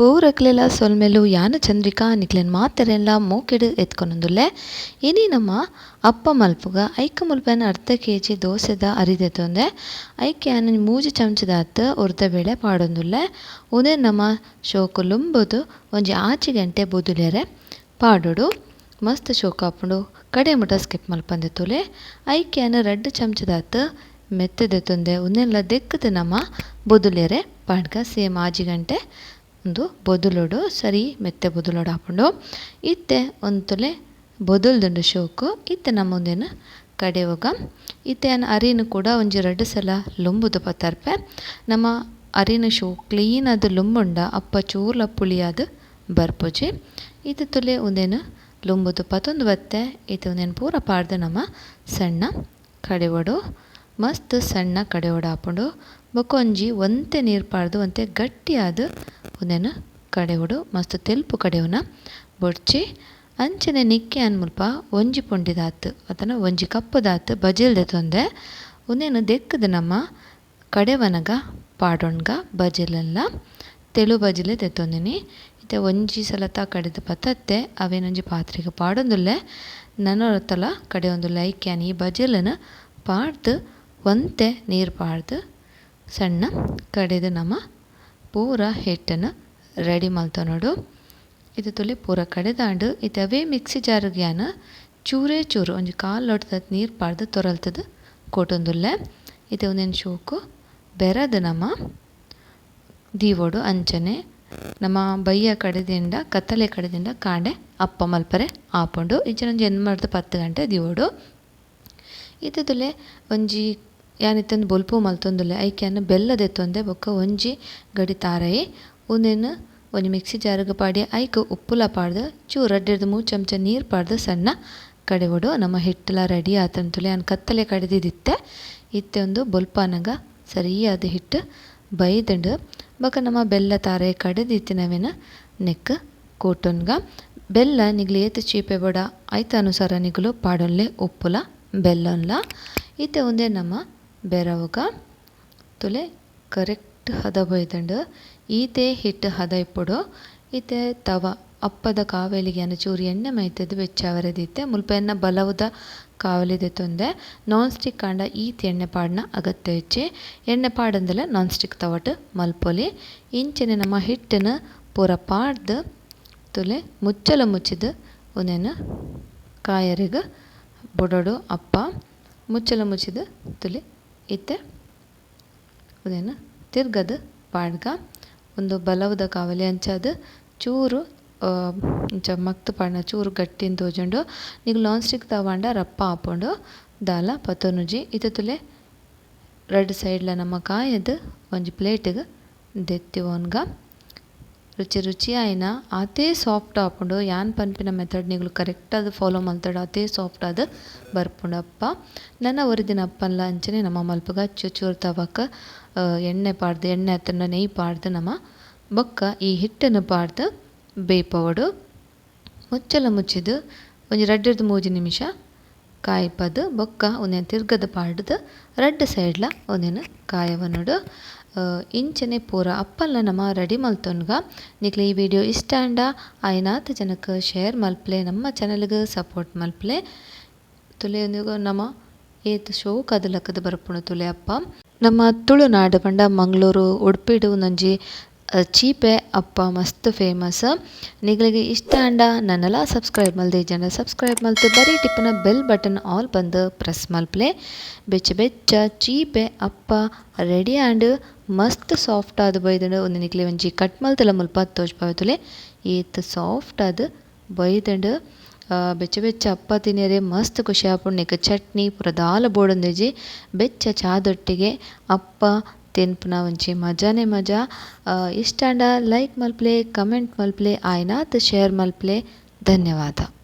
ಪೂರಕ್ಲೆಲ ಸೊಲ್ಮೆಲು ಯಾನ ಚಂದ್ರಿಕಾ ನಿಕ್ಲೆನ್ ಮಾತೆರೆನ್ಲ ಮೋಕೆಡ್ ಎತ್ಕೊನೊಂದುಲ್ಲೆ ಇನಿ ನಮ್ಮ ಅಪ್ಪ ಮಲ್ಪುಗ ಐಕ ಮುಲ್ಪನ ಅರ್ಧ ಕೆ ಜಿ ದೋಸೆದ ಅರಿದೆತೊಂದೆ. ಐಕೆ ಯಾನ ಮೂಜಿ ಚಮಚದಾತ್ ಉರ್ದ ಬೇಳೆ ಪಾಡೊಂದುಲ್ಲೆ. ಉಂದೆ ನಮ್ಮ ಶೋಕು ಲುಂಬುದು ಒಂಜಿ ಆಚಿ ಗಂಟೆ ಬುದುಲೆರೆ. ಪಾಡೊಡು ಮಸ್ತ್ ಶೋಕು ಆಪುಂಡು ಕಡೆ ಮುಟ ಸ್ಕಿಪ್ ಮಲ್ಪಂದೆತೊಲೆ. ಐಕೆ ಯಾನ ರಡ್ಡ್ ಚಮಚದಾತ್ ಮೆತ್ತೆ ದೆತೊಂದೆ ಉಂದೆನ್ಲ ದೆಕ್ಕದ ನಮ್ಮ ಬೊದುಲೆರೆ. ಪಾಡ್ಗ ಸೇಮ್ ಆಜಿ ಗಂಟೆ. ಉಂದು ಬೊದುಲುಡು, ಸರಿ, ಮೆತ್ತೆ ಬದುಲೋಡು ಆಪುಂಡು ಇತ್ತೆ ಒಂತುಲೆ ಬೊದುಲ್ದುಂಡು ಶೋಕು, ಇತ್ತೆ ನಮ್ಮ ಕಡೆ ಒಗ ಇತ್ತೆ ಯಾನ್ ಅರಿನ್ ಕೂಡ ಒಂಜಿ ರಡ್ಡು ಸಲ ಲುಂಬುದು ಪತ್ತರ್ಪೆ. ನಮ್ಮ ಅರಿನ ಶೋ ಕ್ಲೀನ್ ಅದು ಲುಂಬುಂಡ, ಅಪ್ಪ ಚೂರ್ಲ ಪುಳಿಯಾದ್ ಬರ್ಪುಜಿ. ಇದು ತುಲೆ ಉಂದೆನ್ ಲುಂಬುದು ಪತೊಂದು ಬತ್ತೆ ಇತ್ತು ಒಂದೇನು ಪೂರ ಪಾಡ್ದು ನಮ ಸಣ್ಣ ಕಡೆವೊಡು ಮಸ್ತ್ ಸಣ್ಣ ಕಡೆ ಆಪುಂಡು ಬೊಕ ಒಂಜಿ ಒಂತೆ ನೀರ್ ಪಾಡ್ದು, ಒಂತೆ ಗಟ್ಟಿಯಾದ್ ಉಂದೆನ್ ಕಡೆವೊಡು ಮಸ್ತ್ ತೆಲ್ಪು ಕಡೆವನ ಬೊಡ್ಚಿ. ಅಂಚನೆ ನಿಕ್ಕೆ ಮುಲ್ಪ ಒಂಜಿ ಪೊಂಡಿದಾತ್ ಅತನ ಒಂಜಿ ಕಪ್ಪುದಾತ್ ಬಜಿಲ್ ದೆತೊಂದೆ ಉಂದೆನ್ ದೆಕ್ಕುದು ನಮ್ಮ ಕಡೆವನಗ ಪಾಡೊಣ್ಗ, ಬಜಿಲಲ್ಲ ತೆಳು ಬಜಿಲೆ ದೆತೊಂದಿನಿ ಇತ್ತೆ ಒಂಜಿ ಸಲತ ಕಡೆದ ಪತತ್ತೆ ಅವೇನೊಂಜಿ ಪಾತ್ರೆಗ್ ಪಾಡೊಂದುಲ್ಲೆ. ನನೊರತಲ ಕಡೆಯೊಂದುಲ್ಲೆ ಐಕೆ ಆನ್ ಈ ಬಜಿಲ್ನ್ ಪಾಡ್ದ್, ಒಂತೆ ನೀರ್ ಪಾಡ್ದ್ ಸಣ್ಣ, ಕಡೆದು ನಮ್ಮ, ಪೂರ ಹಿಟ್ಟನ್ನು ರೆಡಿ ಮಲ್ತೊನೊಡು ಇದು ತೊಲಿ ಪೂರ ಕಡೆದಾಂಡು ಇದವೇ ಮಿಕ್ಸಿ ಜಾರ್ಗ್ ಚೂರೆ ಚೂರೇ, ಒಂದು ಕಾಲು ಲೊಡ್ತದ ನೀರ್ ಪಾರ್ದ್ ತೊರಲ್ತದ ಕೊಟ್ಟೊಂದುಲ್ಲೆ ಇದು ಒಂದೇನು ಶೋಕು, ಬೆರದು ನಮ್ಮ ದೀವೋಡು ಅಂಚನೆ, ನಮ್ಮ ಬೈಯ ಕಡೆದಿಂದ, ಕತ್ತಲೆ ಕಡೆದಿಂದ ಕಾಂಡೆ ಅಪ್ಪ ಮಲ್ಪರೆ ಆಪುಂಡು. ಎಂದು ಮಾಡ್ದು ಪತ್ತು ಗಂಟೆ ದೀವೋಡು. ತುಲೆ ಒಂಜಿ ಯಾನ್ ಇತ್ತೆಂದು ಬೊಲ್ಪು ಮಲ್ತೊಂದುಲ್ಲೆ ಐಕೆ ಯಾನ್ ಬೆಲ್ಲ ದೆತ್ತೊಂದೆ ಬೊಕ ಒಂಜಿ ಗಡಿ ತಾರಯಿ ಉಂದೆನ್ ಒಂಜಿ ಮಿಕ್ಸಿ ಜಾರಿಗೆ ಪಾಡಿ ಐಕ್ ಉಪ್ಪುಲ ಪಾಡ್ದ್ ಚೂರು ರಡ್ಡೆರ್ದ್ ಮೂರು ಚಮಚ ನೀರ್ ಪಾಡ್ದ್ ಸಣ್ಣ ಕಡೆವೊಡು ನಮ್ಮ ಹಿಟ್ಟುಲ ರೆಡಿ ಆತಂತುಲೆ ಆನ್ ಕತ್ತಲೆ ಕಡೆದಿದ್ದಿತ್ತೆ ಇತ್ತೆ ಉಂದು ಬೊಲ್ಪಾನಗ ಸರಿಯಾದ ಹಿಟ್ಟು ಬೈದಂಡು ಬೊಕ ನಮ್ಮ ಬೆಲ್ಲ ತಾರೆ ನಾವೇನ ನೆಕ್ಕ್ ಕೂಟುನ್ಗ ಬೆಲ್ಲ ನಿಗ್ಲು ಏತ್ ಚೀಪೆ ಬಡ ಐತ ಅನುಸಾರ ನಿಗಲು ಪಾಡೊನ್ಲೆ ಉಪ್ಪುಲ ಬೆಲ್ಲೊನ್ಲ ಇತ್ತೆ ಒಂದೇ ನಮ ಬೆರವುಗ ತುಲೆ ಕರೆಕ್ಟ್ ಹದ ಬೈದಂಡು, ಈತೆ ಹಿಟ್ಟ್ ಹದ ಇಪ್ಪುಡು. ಈತೆ ತವ ಅಪ್ಪದ ಕಾವೇಲಿಗೆ ಚೂರು ಎಣ್ಣೆ ಮೈತದ್ದು ಬೆಚ್ಚವರದಿತ್ತೆ ಮುಲ್ಪ ಎನ್ನ ಬಲವುದ ಕಾವಲಿದೆ ತೊಂದೆ. ನಾನ್ ಸ್ಟಿಕ್ ಕಾಂಡ ಈತ್ ಎಣ್ಣೆ ಪಾಡ್ನ ಅಗತ್ಯ ಹೆಚ್ಚಿ. ಎಣ್ಣೆ ಪಾಡಂದಲ್ಲ ನಾನ್ ಸ್ಟಿಕ್ ತವಟ್ ಮಲ್ಪೊಲಿ. ಇಂಚಿನ ನಮ್ಮ ಹಿಟ್ಟನ್ನ ಪೂರ ಪಾಡ್ದು ತುಲೆ ಮುಚ್ಚಲ ಮುಚ್ಚಿದ ಉಂದೆನ್ ಕಾಯರಿಗೆ ಬುಡೋಡು ಅಪ್ಪ. ಮುಚ್ಚಲ ಮುಚ್ಚಿದ ತುಲೆ ಇತ್ತೆ. ಉದೆನ್ ತಿರ್ಗದ್ ಪಾಡ್ಗ. ಒಂದು ಬಲವದ ಕಾವಲಿ ಅಂಚಾದ. ಚೂರು ಇಂಚ ಮಕ್ತ್ ಪಾಡ್ನ ಚೂರು ಗಟ್ಟಿನ ತೋಜುಂಡು. ನಿಕುಲು ಲಾನ್ ಸ್ಟಿಕ್ ತಗೊಂಡ ರಪ್ಪ ಆಪುಂಡು ದಾಲ, ಪತೋನುಜಿ. ಇತ್ತುಲೆ ತುಲೆ ರಡ್ಡ್ ಸೈಡ್ಲ ನಮ ಕಾಯದ್ ಒಂಜಿ ಪ್ಲೇಟ್ಗ್ ದೆತ್ತಿವೊನ್ಗ ರುಚಿ ರುಚಿಯಾಯಿನ ಆತೆ ಸಾಫ್ಟ್ ಆಪುಂಡು ಯಾನ್ ಪನ್ಪಿನ ಮೆಥಡ್ ನೀವು ಕರೆಕ್ಟ್ ಆದ್ ಫಾಲೋ ಮಾಡ್ತಾಡ ಅದೇ ಸಾಫ್ಟ್ ಆದ್ ಬರ್ಪುಂಡಪ್ಪ ನನ್ನ ಒರಿದಿನ ಅಪ್ಪಲ್ಲ ಅಂಚನೆ ನಮ್ಮ ಮಲ್ಪಗ ಚೂರು ತವಕ ಎಣ್ಣೆ ಪಾಡ್ದು, ಎಣ್ಣೆ ಆತಂಡ ನೆಯ್ ಪಾಡ್ದು ನಮ ಬೊಕ್ಕ, ಈ ಹಿಟ್ಟನ್ ಪಾಡ್ದ್ ಬೇಯ್ಪವೊಡು ಮುಚ್ಚಲ ಮುಚ್ಚಿದ್ ಒಂಜಿ ರಡ್ಡಿರ್ದು ಮೂಜಿ ನಿಮಿಷ ಕಾಯಿಪದ್ ಬೊಕ್ಕ ಒಂದೇನು ತಿರ್ಗದ ಪಾಡ್ದು ರಡ್ಡ್ ಸೈಡ್ಲ ಒಂದೇನು ಕಾಯವನೊಡು. ಇಂಚನೆ ಪೂರ ಅಪ್ಪಲ್ಲ ನಮ ರೆಡಿ ಮಲ್ತೊನ್ಗ. ನಿಕ್ಲೆ ಈ ವಿಡಿಯೋ ಇಷ್ಟ ಆಂಡ ಆಯ್ನಾತ್ ಜನಕ್ ಶೇರ್ ಮಲ್ಪ್ಲೆ, ನಮ್ಮ ಚಾನಲ್ಗ್ ಸಪೋರ್ಟ್ ಮಲ್ಪಲೆ. ತುಲೆ ಉಂದು ನಮ ಏತ್ ಶೋಕಾದ್ ಲಕದ್ ಬರ್ಪುಂಡು ತುಲೆ ಅಪ್ಪ. ನಮ್ಮ ತುಳುನಾಡ್ ಪಂಡ ಮಂಗಳೂರು, ಉಡುಪಿಡು ನಂಜಿ ಚೀಪೆ ಅಪ್ಪ ಮಸ್ತ್ ಫೇಮಸ್. ನಿಗಳಿಗೆ ಇಷ್ಟ ಆಂಡ ನನ್ನೆಲ್ಲ ಸಬ್ಸ್ಕ್ರೈಬ್ ಮಲ್ದೆ ಜನ ಸಬ್ಸ್ಕ್ರೈಬ್ ಮಲ್ತು, ಬರೀ ಟಿಪ್ಪನ ಬೆಲ್ ಬಟನ್ ಆಲ್ ಬಂದ್ ಪ್ರೆಸ್ ಮಲ್ಪ್ಲೆ. ಬೆಚ್ಚ ಬೆಚ್ಚ, ಚೀಪೆ ಅಪ್ಪ, ರೆಡಿ ಆಂಡ್ ಮಸ್ತ್ ಸಾಫ್ಟ್ ಆದ್ ಬೈದಂಡ ಉಂದು ನಿಕ್ಲೆ ಒಂಜಿ ಕಟ್ ಮಲ್ತಲ ಮುಲ್ಪ ತೋಜ್ಪಾವೆತುಲೆ ಏತ್ ಸಾಫ್ಟ್ ಆದ್ ಬೈದಂಡ ಬೆಚ್ಚ ಬೆಚ್ಚ ಅಪ್ಪ ತಿನ್ನರೆ ಮಸ್ತ್ ಖುಷಿ ಆಪುಂಡು ಚಟ್ನಿ ಪೂರ ದಾಲ ಬೆಚ್ಚ ಚಾದೊಟ್ಟಿಗೆ ಅಪ್ಪ ತಿನ್ಪುನ ಒಂಜಿ ಮಜಾನೆ ಮಜಾ. ಇಷ್ಟಾಂಡ ಲೈಕ್ ಮಲ್ಪಲೆ ಕಮೆಂಟ್ ಮಲ್ಪಲೆ, ಆಯ್ನಾತ್ ಶೇರ್ ಮಲ್ಪಲೆ. ಧನ್ಯವಾದ.